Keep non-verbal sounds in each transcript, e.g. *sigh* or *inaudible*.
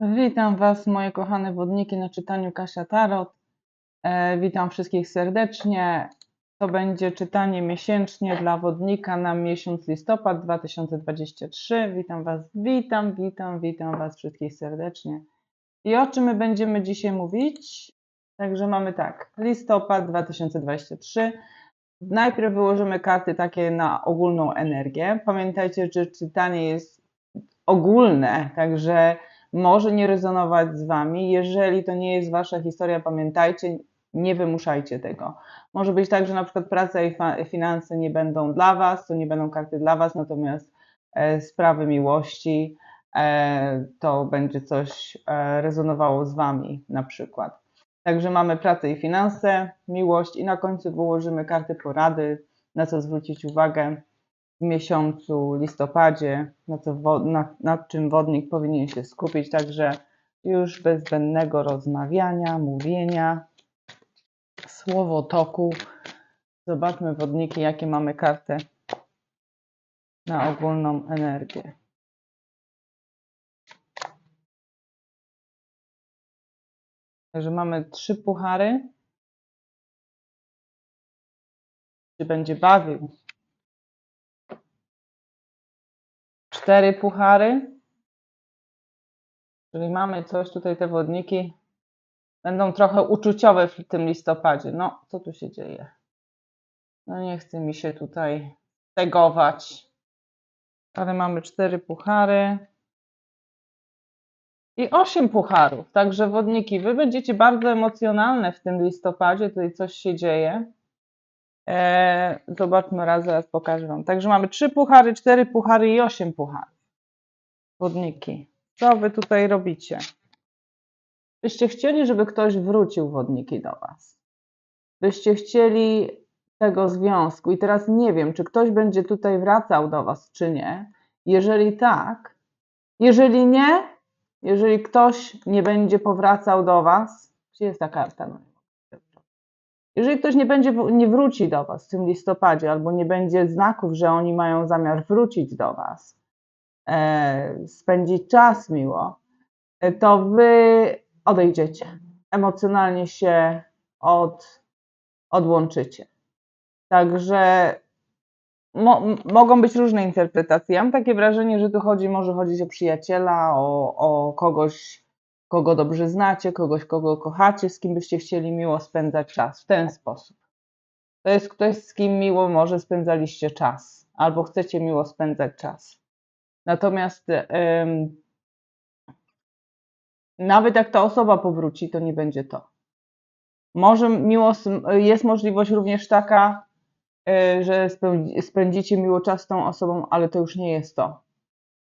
Witam Was, moje kochane wodniki na czytaniu Kasia Tarot. E, witam wszystkich serdecznie. To będzie czytanie miesięcznie dla wodnika na miesiąc listopad 2023. Witam Was, witam, witam, witam Was wszystkich serdecznie. I o czym my będziemy dzisiaj mówić? Także mamy tak, listopad 2023. Najpierw wyłożymy karty takie na ogólną energię. Pamiętajcie, że czytanie jest ogólne, także może nie rezonować z Wami. Jeżeli to nie jest Wasza historia, pamiętajcie, nie wymuszajcie tego. Może być tak, że na przykład praca i finanse nie będą dla Was, to nie będą karty dla Was, natomiast e, sprawy miłości e, to będzie coś e, rezonowało z Wami na przykład. Także mamy pracę i finanse, miłość i na końcu wyłożymy karty porady, na co zwrócić uwagę w miesiącu listopadzie, na co, nad, nad czym wodnik powinien się skupić. Także już bez zbędnego rozmawiania, mówienia, słowotoku. Zobaczmy wodniki, jakie mamy karty na ogólną energię. Także mamy trzy puchary. Czy będzie bawił? Cztery puchary. Czyli mamy coś tutaj, te wodniki będą trochę uczuciowe w tym listopadzie. No, co tu się dzieje? No nie chce mi się tutaj tegować. Ale mamy cztery puchary i osiem pucharów. Także wodniki, wy będziecie bardzo emocjonalne w tym listopadzie. Tutaj coś się dzieje. Eee, zobaczmy raz, zaraz pokażę Wam. Także mamy trzy puchary, cztery puchary i osiem pucharów. Wodniki. Co Wy tutaj robicie? Byście chcieli, żeby ktoś wrócił wodniki do Was. Byście chcieli tego związku. I teraz nie wiem, czy ktoś będzie tutaj wracał do Was, czy nie. Jeżeli tak, jeżeli nie, jeżeli ktoś nie będzie powracał do Was, gdzie jest ta karta? Jeżeli ktoś nie będzie, nie wróci do Was w tym listopadzie, albo nie będzie znaków, że oni mają zamiar wrócić do Was, e, spędzić czas miło, e, to Wy odejdziecie. Emocjonalnie się od, odłączycie. Także mo, mogą być różne interpretacje. Ja mam takie wrażenie, że tu chodzi, może chodzić o przyjaciela, o, o kogoś, kogo dobrze znacie, kogoś, kogo kochacie, z kim byście chcieli miło spędzać czas w ten sposób. To jest ktoś, z kim miło może spędzaliście czas, albo chcecie miło spędzać czas. Natomiast ym, nawet jak ta osoba powróci, to nie będzie to. Może miło, jest możliwość również taka, yy, że spędzicie miło czas z tą osobą, ale to już nie jest to.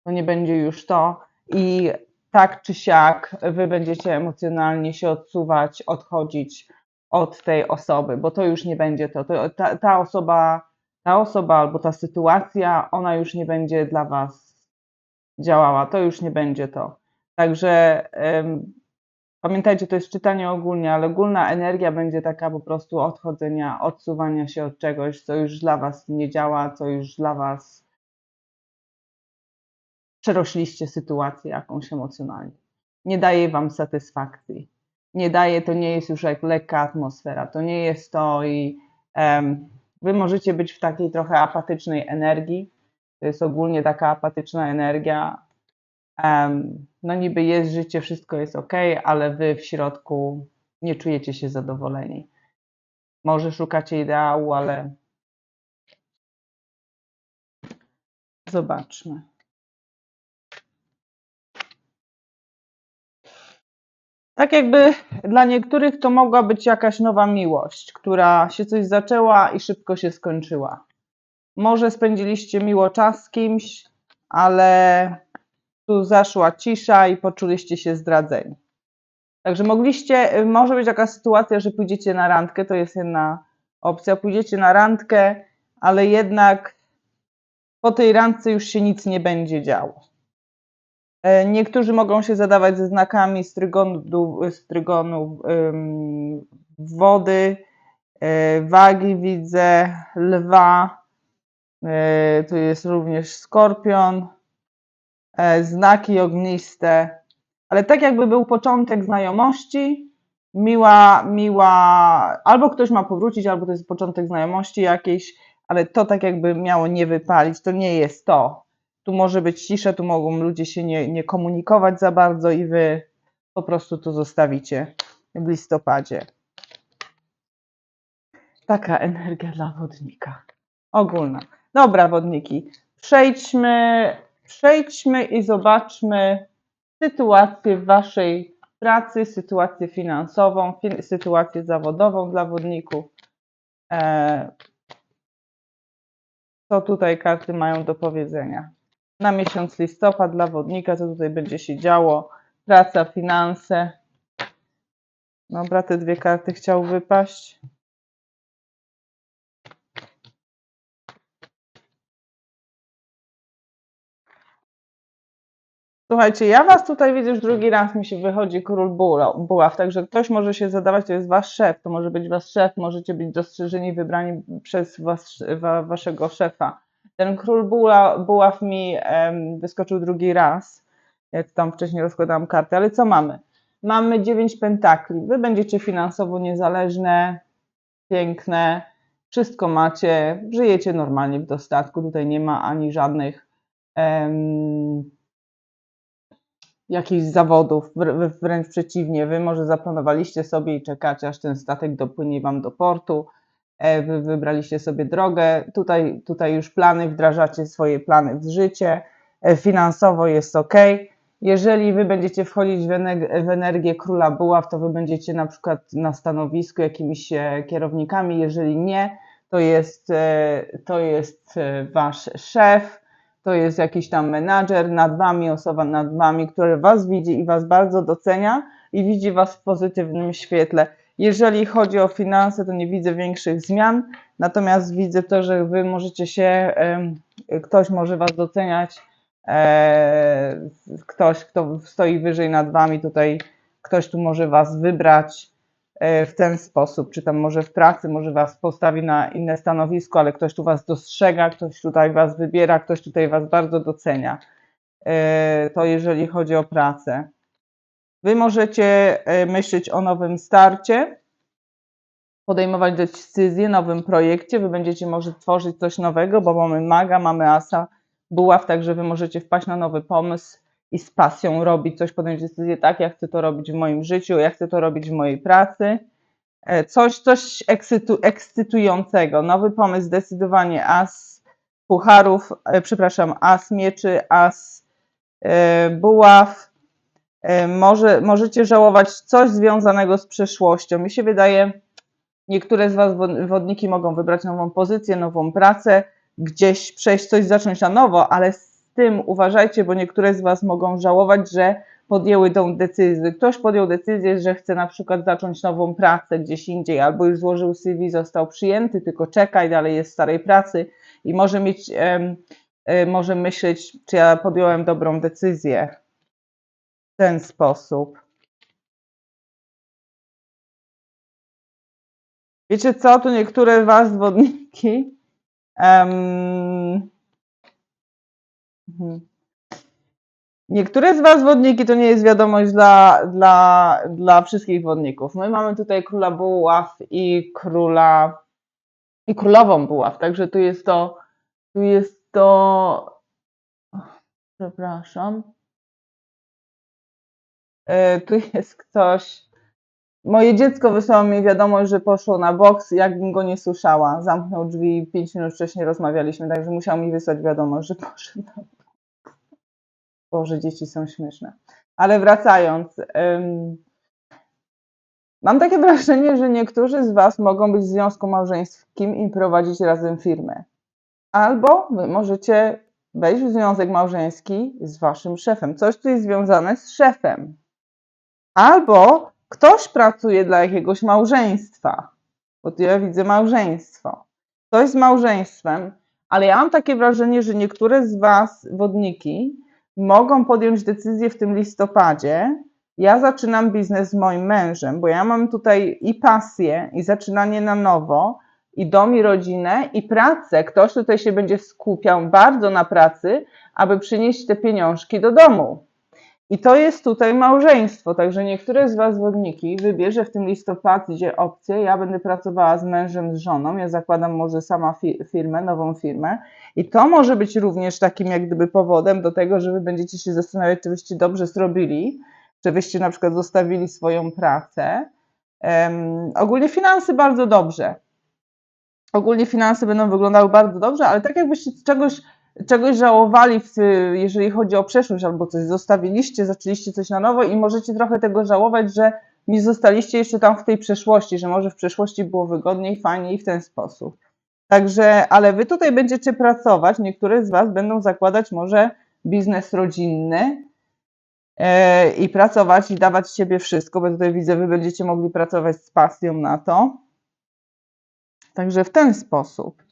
To nie będzie już to. I tak czy siak wy będziecie emocjonalnie się odsuwać, odchodzić od tej osoby, bo to już nie będzie to. to ta, ta, osoba, ta osoba albo ta sytuacja, ona już nie będzie dla was działała. To już nie będzie to. Także ym, pamiętajcie, to jest czytanie ogólnie, ale ogólna energia będzie taka po prostu odchodzenia, odsuwania się od czegoś, co już dla was nie działa, co już dla was przerośliście sytuację jakąś emocjonalnie. Nie daje wam satysfakcji. Nie daje, to nie jest już jak lekka atmosfera, to nie jest to i um, wy możecie być w takiej trochę apatycznej energii. To jest ogólnie taka apatyczna energia. Um, no niby jest życie, wszystko jest ok, ale wy w środku nie czujecie się zadowoleni. Może szukacie ideału, ale zobaczmy. Tak jakby dla niektórych to mogła być jakaś nowa miłość, która się coś zaczęła i szybko się skończyła. Może spędziliście miło czas z kimś, ale tu zaszła cisza i poczuliście się zdradzeni. Także mogliście, może być taka sytuacja, że pójdziecie na randkę, to jest jedna opcja, pójdziecie na randkę, ale jednak po tej randce już się nic nie będzie działo. E, niektórzy mogą się zadawać ze znakami strygonu, strygonu wody, e, wagi widzę, lwa, e, tu jest również skorpion, znaki ogniste, ale tak jakby był początek znajomości, miła, miła, albo ktoś ma powrócić, albo to jest początek znajomości jakiejś, ale to tak jakby miało nie wypalić, to nie jest to. Tu może być cisza, tu mogą ludzie się nie, nie komunikować za bardzo i wy po prostu to zostawicie w listopadzie. Taka energia dla wodnika. Ogólna. Dobra, wodniki. Przejdźmy, przejdźmy i zobaczmy sytuację w waszej pracy, sytuację finansową, fi- sytuację zawodową dla wodników. E, co tutaj karty mają do powiedzenia? Na miesiąc listopad dla wodnika, co tutaj będzie się działo? Praca, finanse. Dobra, te dwie karty chciał wypaść. Słuchajcie, ja was tutaj widzę już drugi raz, mi się wychodzi król buław, także ktoś może się zadawać, to jest wasz szef, to może być wasz szef, możecie być dostrzeżeni, wybrani przez was, wa, waszego szefa. Ten król Bula- buław mi wyskoczył drugi raz, jak tam wcześniej rozkładałam karty, ale co mamy? Mamy dziewięć pentakli, wy będziecie finansowo niezależne, piękne, wszystko macie, żyjecie normalnie w dostatku, tutaj nie ma ani żadnych jakichś zawodów, wr- wręcz przeciwnie, wy może zaplanowaliście sobie i czekacie, aż ten statek dopłynie wam do portu, wy wybraliście sobie drogę, tutaj, tutaj już plany, wdrażacie swoje plany w życie, e, finansowo jest ok. Jeżeli wy będziecie wchodzić w, ener- w energię króla buław, to wy będziecie na przykład na stanowisku jakimiś e, kierownikami, jeżeli nie, to jest, e, to jest e, wasz szef, to jest jakiś tam menadżer nad wami, osoba nad wami, która was widzi i was bardzo docenia i widzi was w pozytywnym świetle. Jeżeli chodzi o finanse, to nie widzę większych zmian, natomiast widzę to, że wy możecie się, ktoś może was doceniać, e, ktoś, kto stoi wyżej nad wami, tutaj ktoś tu może was wybrać e, w ten sposób, czy tam może w pracy, może was postawi na inne stanowisko, ale ktoś tu was dostrzega, ktoś tutaj was wybiera, ktoś tutaj was bardzo docenia. E, To jeżeli chodzi o pracę. Wy możecie e, myśleć o nowym starcie, podejmować decyzje, nowym projekcie. Wy będziecie może tworzyć coś nowego, bo mamy maga, mamy asa, buław, także wy możecie wpaść na nowy pomysł i z pasją robić coś, podjąć decyzję, tak, ja chcę to robić w moim życiu, ja chcę to robić w mojej pracy. E, Coś, coś ekscytu, ekscytującego, nowy pomysł, zdecydowanie as pucharów, e, przepraszam, as mieczy, as buław. E, Może, możecie żałować coś związanego z przeszłością. Mi się wydaje, niektóre z Was wod- wodniki mogą wybrać nową pozycję, nową pracę, gdzieś przejść coś, zacząć na nowo, ale z tym uważajcie, bo niektóre z Was mogą żałować, że podjęły tą decyzję. Ktoś podjął decyzję, że chce na przykład zacząć nową pracę gdzieś indziej, albo już złożył CV, został przyjęty, tylko czeka i dalej jest w starej pracy i może mieć, e, może myśleć, czy ja podjąłem dobrą decyzję ten sposób. Wiecie co, tu niektóre was wodniki em, mhm. Niektóre z Was wodniki to nie jest wiadomość dla, dla, dla wszystkich wodników. My mamy tutaj króla buław i króla i królową buław, także tu jest to tu jest to przepraszam. E, Tu jest ktoś. Moje dziecko wysłało mi wiadomość, że poszło na boks, jakbym go nie słyszała. Zamknął drzwi, pięć minut wcześniej rozmawialiśmy, także musiał mi wysłać wiadomość, że *laughs* poszedł na boks. Boże, dzieci są śmieszne. Ale wracając, ym, mam takie *laughs* wrażenie, że niektórzy z Was mogą być w związku małżeńskim i prowadzić razem firmę. Albo Wy możecie wejść w związek małżeński z Waszym szefem. Coś, co jest związane z szefem. Albo ktoś pracuje dla jakiegoś małżeństwa, bo tu ja widzę małżeństwo. Coś z małżeństwem, ale ja mam takie wrażenie, że niektóre z Was, wodniki, mogą podjąć decyzję w tym listopadzie. Ja zaczynam biznes z moim mężem, bo ja mam tutaj i pasję, i zaczynanie na nowo, i dom, i rodzinę, i pracę. Ktoś tutaj się będzie skupiał bardzo na pracy, aby przynieść te pieniążki do domu. I to jest tutaj małżeństwo, także niektóre z Was wodniki wybierze w tym listopadzie opcję, ja będę pracowała z mężem, z żoną, ja zakładam może sama fi- firmę, nową firmę i to może być również takim jak gdyby powodem do tego, że Wy będziecie się zastanawiać, czy wyście dobrze zrobili, czy wyście na przykład zostawili swoją pracę. Em, ogólnie finanse bardzo dobrze. Ogólnie finanse będą wyglądały bardzo dobrze, ale tak jakbyście czegoś czegoś żałowali, w, jeżeli chodzi o przeszłość, albo coś zostawiliście, zaczęliście coś na nowo i możecie trochę tego żałować, że nie zostaliście jeszcze tam w tej przeszłości, że może w przeszłości było wygodniej, fajniej w ten sposób. Także, ale wy tutaj będziecie pracować, niektóre z was będą zakładać może biznes rodzinny e, i pracować i dawać z siebie wszystko, bo tutaj widzę, wy będziecie mogli pracować z pasją na to. Także w ten sposób.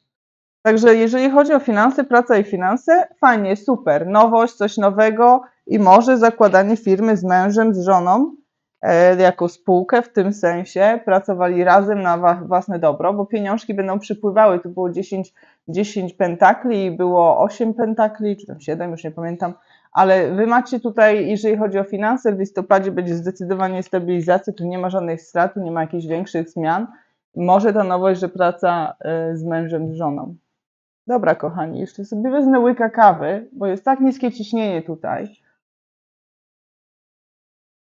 Także jeżeli chodzi o finanse, praca i finanse, fajnie, super. Nowość, coś nowego i może zakładanie firmy z mężem, z żoną e, jako spółkę w tym sensie, pracowali razem na własne dobro, bo pieniążki będą przypływały. Tu było 10, 10 pentakli i było 8 pentakli, czy tam 7, już nie pamiętam. Ale wy macie tutaj, jeżeli chodzi o finanse, w listopadzie będzie zdecydowanie stabilizacja, tu nie ma żadnych strat, nie ma jakichś większych zmian. Może ta nowość, że praca e, z mężem, z żoną. Dobra, kochani, jeszcze sobie wezmę łyka kawy, bo jest tak niskie ciśnienie tutaj.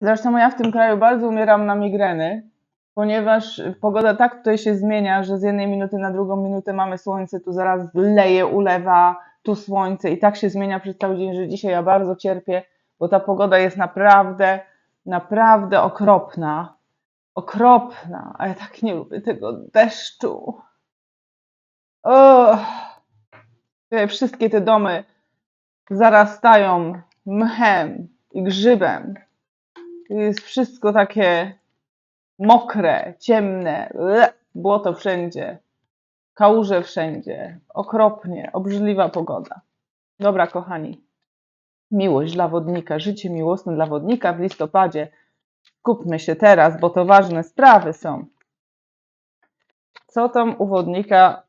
Zresztą ja w tym kraju bardzo umieram na migreny, ponieważ pogoda tak tutaj się zmienia, że z jednej minuty na drugą minutę mamy słońce, tu zaraz leje, ulewa, tu słońce i tak się zmienia przez cały dzień, że dzisiaj ja bardzo cierpię, bo ta pogoda jest naprawdę, naprawdę okropna. Okropna, a ja tak nie lubię tego deszczu. Oh. Wszystkie te domy zarastają mchem i grzybem. Jest wszystko takie mokre, ciemne, błoto wszędzie, kałuże wszędzie, okropnie, obrzydliwa pogoda. Dobra, kochani, miłość dla wodnika, życie miłosne dla wodnika w listopadzie. Skupmy się teraz, bo to ważne sprawy są. Co tam u wodnika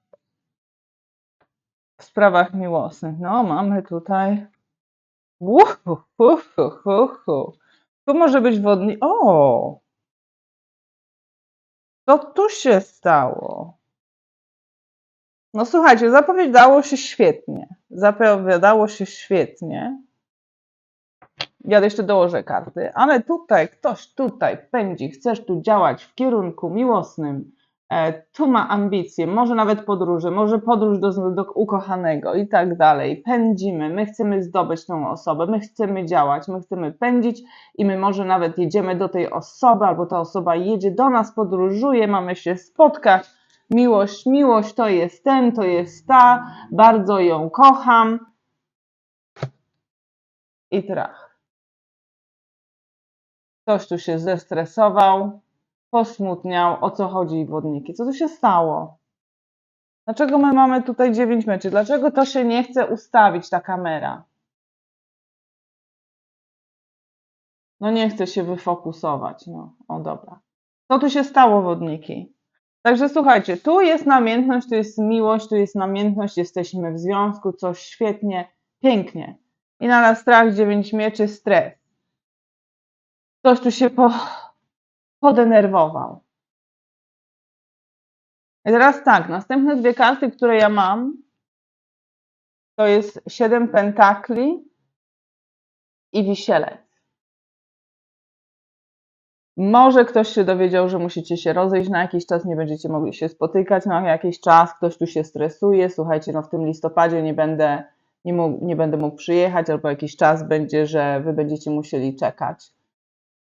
w sprawach miłosnych. No, mamy tutaj. Tu może być wodnik. O! Co tu się stało? No słuchajcie, zapowiadało się świetnie. Zapowiadało się świetnie. Ja jeszcze dołożę karty, ale tutaj ktoś tutaj pędzi, chcesz tu działać w kierunku miłosnym, tu ma ambicje, może nawet podróże, może podróż do, do ukochanego i tak dalej. Pędzimy, my chcemy zdobyć tą osobę, my chcemy działać, my chcemy pędzić i my może nawet jedziemy do tej osoby, albo ta osoba jedzie do nas, podróżuje, mamy się spotkać. Miłość, miłość to jest ten, to jest ta, bardzo ją kocham. I trach. Ktoś tu się zestresował, posmutniał. O co chodzi, wodniki? Co tu się stało? Dlaczego my mamy tutaj 9 meczy? Dlaczego to się nie chce ustawić, ta kamera? No nie chce się wyfokusować. No, o dobra. Co tu się stało, wodniki? Także słuchajcie, tu jest namiętność, tu jest miłość, tu jest namiętność, jesteśmy w związku, coś świetnie, pięknie. I na strach, 9 mieczy, stres. Ktoś tu się po, podenerwował. I teraz tak, następne dwie karty, które ja mam, to jest 7 pentakli i wisielec. Może ktoś się dowiedział, że musicie się rozejść na jakiś czas, nie będziecie mogli się spotykać na jakiś czas, ktoś tu się stresuje, słuchajcie, no w tym listopadzie nie będę, nie, mógł, nie będę mógł przyjechać, albo jakiś czas będzie, że wy będziecie musieli czekać.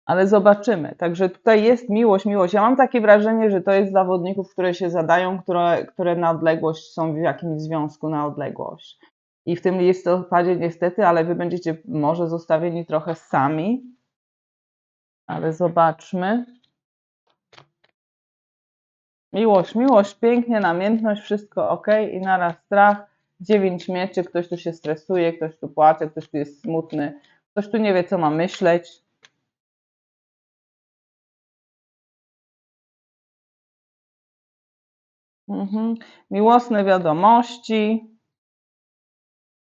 Ale zobaczymy. Także tutaj jest miłość, miłość. Ja mam takie wrażenie, że to jest zawodników, które się zadają, które, które na odległość są w jakimś związku na odległość. I w tym listopadzie niestety, ale wy będziecie może zostawieni trochę sami, ale zobaczmy. Miłość, miłość, pięknie, namiętność, wszystko ok i naraz strach, dziewięć mieczy, ktoś tu się stresuje, ktoś tu płacze, ktoś tu jest smutny, ktoś tu nie wie, co ma myśleć. Mhm. Miłosne wiadomości.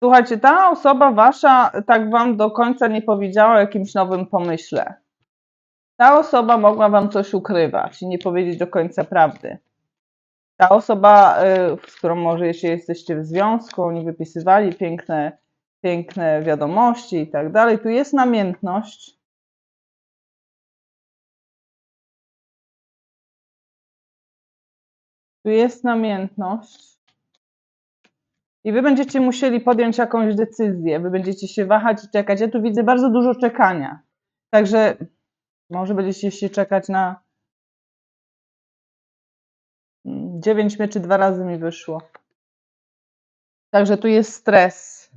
Słuchajcie, ta osoba wasza tak wam do końca nie powiedziała o jakimś nowym pomyśle. Ta osoba mogła wam coś ukrywać i nie powiedzieć do końca prawdy. Ta osoba, z którą może jeszcze jesteście w związku, oni wypisywali piękne, piękne wiadomości i tak dalej. Tu jest namiętność. Tu jest namiętność. I wy będziecie musieli podjąć jakąś decyzję. Wy będziecie się wahać i czekać. Ja tu widzę bardzo dużo czekania. Także może będziecie się czekać na 9 mieczy dwa razy mi wyszło. Także tu jest stres.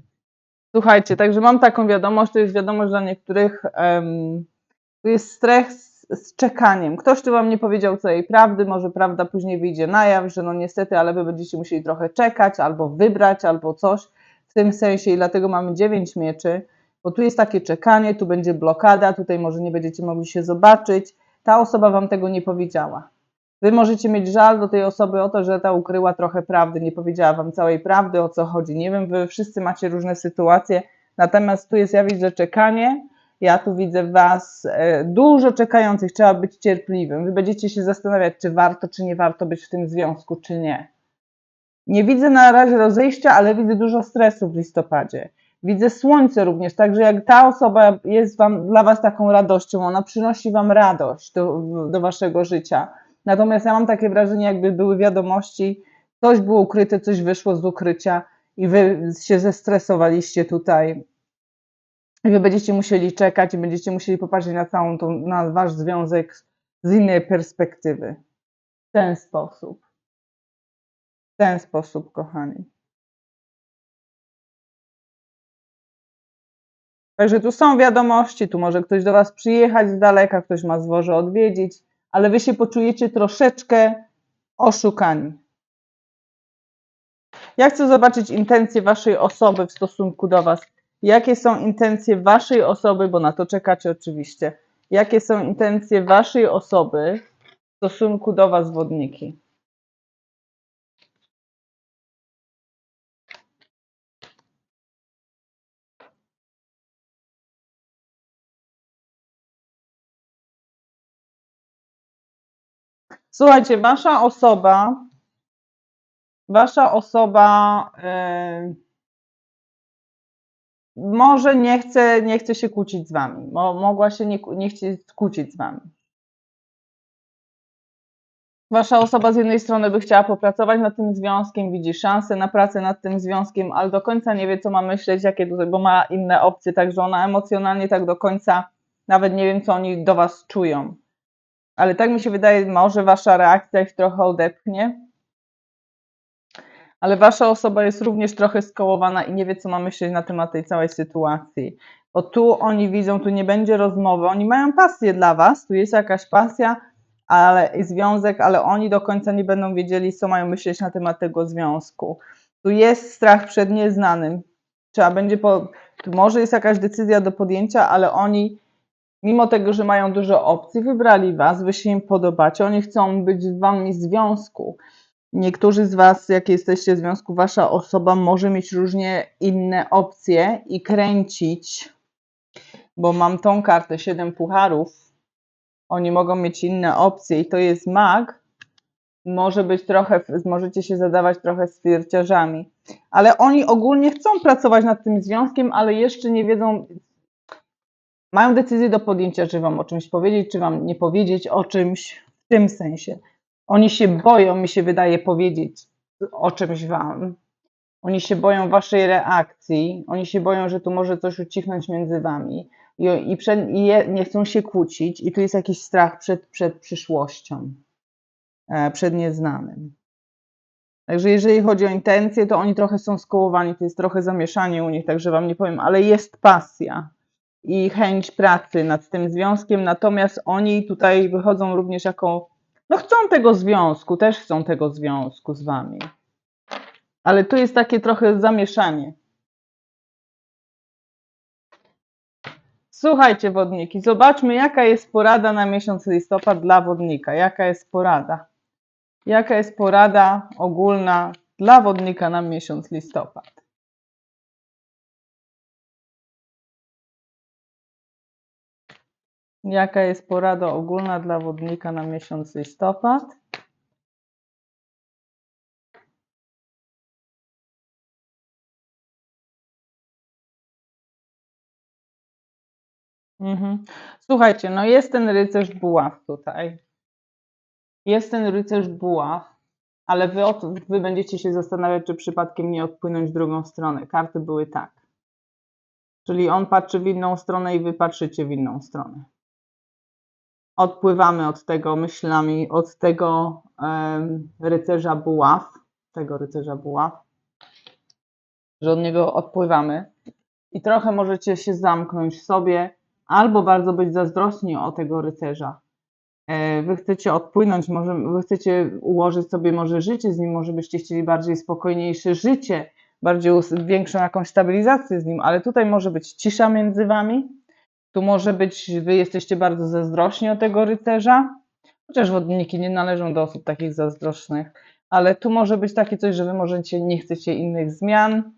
Słuchajcie, także mam taką wiadomość, to jest wiadomość dla niektórych. em, tu jest stres z czekaniem. Ktoś tu wam nie powiedział całej prawdy, może prawda później wyjdzie na jaw, że no niestety, ale wy będziecie musieli trochę czekać, albo wybrać, albo coś w tym sensie i dlatego mamy 9 mieczy, bo tu jest takie czekanie, tu będzie blokada, tutaj może nie będziecie mogli się zobaczyć. Ta osoba wam tego nie powiedziała. Wy możecie mieć żal do tej osoby o to, że ta ukryła trochę prawdy, nie powiedziała wam całej prawdy, o co chodzi. Nie wiem, wy wszyscy macie różne sytuacje, natomiast tu jest, ja widzę czekanie, ja tu widzę was e, dużo czekających, trzeba być cierpliwym. Wy będziecie się zastanawiać, czy warto, czy nie warto być w tym związku, czy nie. Nie widzę na razie rozejścia, ale widzę dużo stresu w listopadzie. Widzę słońce również, także jak ta osoba jest wam, dla was taką radością, ona przynosi wam radość do, do waszego życia. Natomiast ja mam takie wrażenie, jakby były wiadomości, coś było ukryte, coś wyszło z ukrycia i wy się zestresowaliście tutaj. I wy będziecie musieli czekać i będziecie musieli popatrzeć na całą tą, na wasz związek z innej perspektywy. W ten sposób. W ten sposób, kochani. Także tu są wiadomości, tu może ktoś do Was przyjechać z daleka, ktoś ma zwoże odwiedzić, ale Wy się poczujecie troszeczkę oszukani. Ja chcę zobaczyć intencje Waszej osoby w stosunku do Was. Jakie są intencje Waszej osoby, bo na to czekacie oczywiście. Jakie są intencje Waszej osoby w stosunku do Was, wodniki? Słuchajcie, wasza osoba, wasza osoba yy, może nie chce, nie chce się kłócić z wami. Mo, mogła się nie, nie chcieć kłócić z wami. Wasza osoba z jednej strony by chciała popracować nad tym związkiem, widzi szansę na pracę nad tym związkiem, ale do końca nie wie, co ma myśleć, jakie tutaj, bo ma inne opcje, także ona emocjonalnie tak do końca nawet nie wiem, co oni do was czują. Ale tak mi się wydaje, może wasza reakcja ich trochę odepchnie. Ale wasza osoba jest również trochę skołowana i nie wie, co ma myśleć na temat tej całej sytuacji. Bo tu oni widzą, tu nie będzie rozmowy, oni mają pasję dla was, tu jest jakaś pasja, ale związek, ale oni do końca nie będą wiedzieli, co mają myśleć na temat tego związku. Tu jest strach przed nieznanym. Trzeba będzie po, tu może jest jakaś decyzja do podjęcia, ale oni mimo tego, że mają dużo opcji, wybrali Was, Wy się im podobacie, oni chcą być z Wami w związku. Niektórzy z Was, jak jesteście w związku, Wasza osoba może mieć różnie inne opcje i kręcić, bo mam tą kartę, 7 pucharów. Oni mogą mieć inne opcje i to jest mag. Może być trochę, możecie się zadawać trochę z flirciarzami. Ale oni ogólnie chcą pracować nad tym związkiem, ale jeszcze nie wiedzą, mają decyzję do podjęcia, czy wam o czymś powiedzieć, czy wam nie powiedzieć o czymś w tym sensie. Oni się boją, mi się wydaje, powiedzieć o czymś wam. Oni się boją waszej reakcji, oni się boją, że tu może coś ucichnąć między wami. I, i, przed, i nie chcą się kłócić, i tu jest jakiś strach przed, przed przyszłością, e, przed nieznanym. Także jeżeli chodzi o intencje, to oni trochę są skołowani, to jest trochę zamieszanie u nich, także wam nie powiem, ale jest pasja i chęć pracy nad tym związkiem, natomiast oni tutaj wychodzą również jako, no chcą tego związku, też chcą tego związku z wami. Ale tu jest takie trochę zamieszanie. Słuchajcie, wodniki, zobaczmy, jaka jest porada na miesiąc listopad dla wodnika. Jaka jest porada? Jaka jest porada ogólna dla wodnika na miesiąc listopad? Jaka jest porada ogólna dla wodnika na miesiąc listopad? Mhm. Słuchajcie, no jest ten rycerz buław tutaj. Jest ten rycerz buław, ale wy, wy będziecie się zastanawiać, czy przypadkiem nie odpłynąć w drugą stronę. Karty były tak. Czyli on patrzy w inną stronę i wy patrzycie w inną stronę. Odpływamy od tego myślami, od tego em, rycerza buław, tego rycerza buław, że od niego odpływamy i trochę możecie się zamknąć w sobie, albo bardzo być zazdrosni o tego rycerza. E, Wy chcecie odpłynąć, może wy chcecie ułożyć sobie może życie z nim, może byście chcieli bardziej spokojniejsze życie, bardziej większą jakąś stabilizację z nim, ale tutaj może być cisza między wami. Tu może być, wy jesteście bardzo zazdrośni o tego rycerza, chociaż wodniki nie należą do osób takich zazdrosnych, ale tu może być takie coś, że wy możecie nie chcecie innych zmian.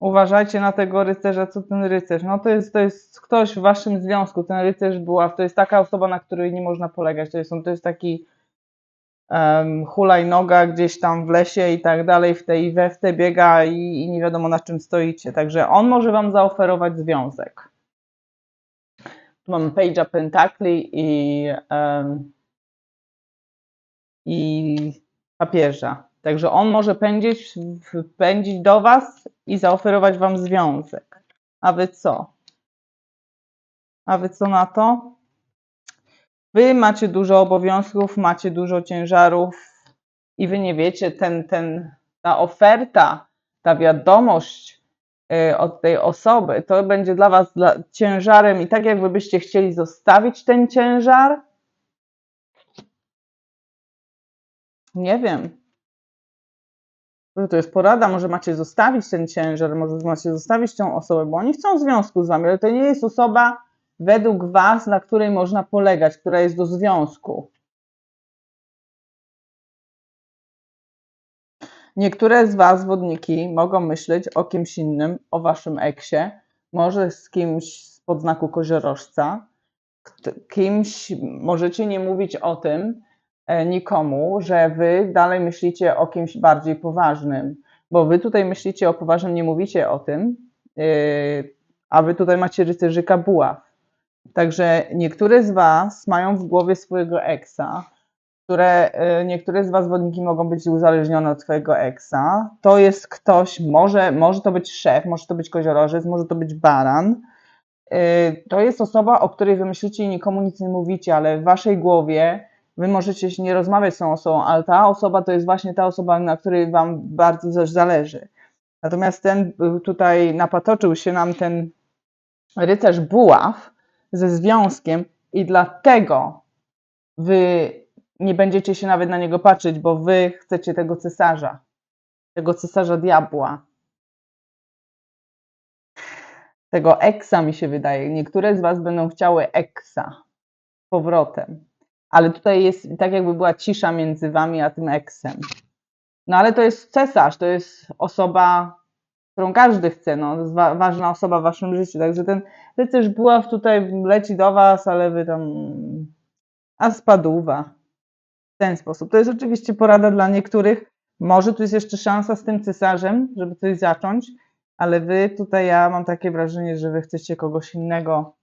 Uważajcie na tego rycerza, co ten rycerz. No to jest, to jest ktoś w waszym związku, ten rycerz była, to jest taka osoba, na której nie można polegać. To jest, to jest taki hulajnoga gdzieś tam w lesie i tak dalej, w tej we biega i, i nie wiadomo na czym stoicie. Także on może wam zaoferować związek. Tu mamy Page'a Pentakli i, em, i papieża. Także on może pędzić, pędzić do was i zaoferować wam związek. A wy co? A wy co na to? Wy macie dużo obowiązków, macie dużo ciężarów i wy nie wiecie, ten, ten, ta oferta, ta wiadomość y, od tej osoby, to będzie dla was dla, ciężarem i tak jakby byście chcieli zostawić ten ciężar. Nie wiem. Może to jest porada, może macie zostawić ten ciężar, może macie zostawić tą osobę, bo oni chcą związku z wami, ale to nie jest osoba według was, na której można polegać, która jest do związku. Niektóre z was, wodniki, mogą myśleć o kimś innym, o waszym eksie, może z kimś z podznaku koziorożca, kimś, możecie nie mówić o tym e, nikomu, że wy dalej myślicie o kimś bardziej poważnym, bo wy tutaj myślicie o poważnym, nie mówicie o tym, yy, a wy tutaj macie rycerzyka buław. Także niektóre z was mają w głowie swojego eksa, które y, niektóre z was wodniki mogą być uzależnione od swojego eksa. To jest ktoś, może, może to być szef, może to być koziorożec, może to być baran. Y, To jest osoba, o której wy myślicie i nikomu nic nie mówicie, ale w waszej głowie wy możecie się nie rozmawiać z tą osobą, ale ta osoba to jest właśnie ta osoba, na której wam bardzo zależy. Natomiast ten y, tutaj napatoczył się nam ten rycerz buław ze związkiem i dlatego wy nie będziecie się nawet na niego patrzeć, bo wy chcecie tego cesarza, tego cesarza diabła. Tego eksa mi się wydaje. Niektóre z was będą chciały eksa powrotem. Ale tutaj jest tak jakby była cisza między wami a tym eksem. No ale to jest cesarz, to jest osoba, którą każdy chce, no, wa- ważna osoba w waszym życiu. Także ten rycerz buław tutaj leci do was, ale wy tam a spadówa. W ten sposób. To jest oczywiście porada dla niektórych. Może tu jest jeszcze szansa z tym cesarzem, żeby coś zacząć, ale wy tutaj ja mam takie wrażenie, że wy chcecie kogoś innego.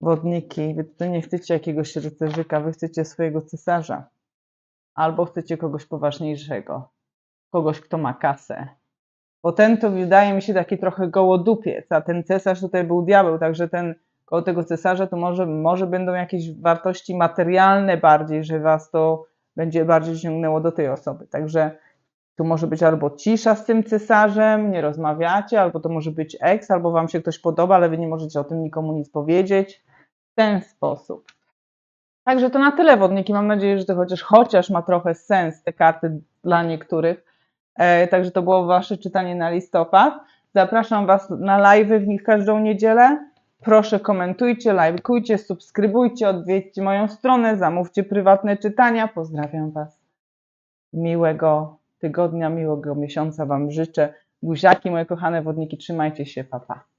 Wodniki, wy tutaj nie chcecie jakiegoś rycerzyka, wy chcecie swojego cesarza. Albo chcecie kogoś poważniejszego. Kogoś, kto ma kasę. Bo ten to wydaje mi się taki trochę gołodupiec, a ten cesarz tutaj był diabeł, także ten koło tego cesarza to może, może będą jakieś wartości materialne bardziej, że was to będzie bardziej ciągnęło do tej osoby. Także tu może być albo cisza z tym cesarzem, nie rozmawiacie, albo to może być eks, albo wam się ktoś podoba, ale wy nie możecie o tym nikomu nic powiedzieć. W ten sposób. Także to na tyle wodniki. Mam nadzieję, że to chociaż, chociaż ma trochę sens te karty dla niektórych. E, także to było wasze czytanie na listopad. Zapraszam was na live w nich każdą niedzielę. Proszę komentujcie, lajkujcie, subskrybujcie, odwiedźcie moją stronę, zamówcie prywatne czytania. Pozdrawiam was. Miłego tygodnia, miłego miesiąca wam życzę. Buziaki, moje kochane wodniki, trzymajcie się, papa. Pa.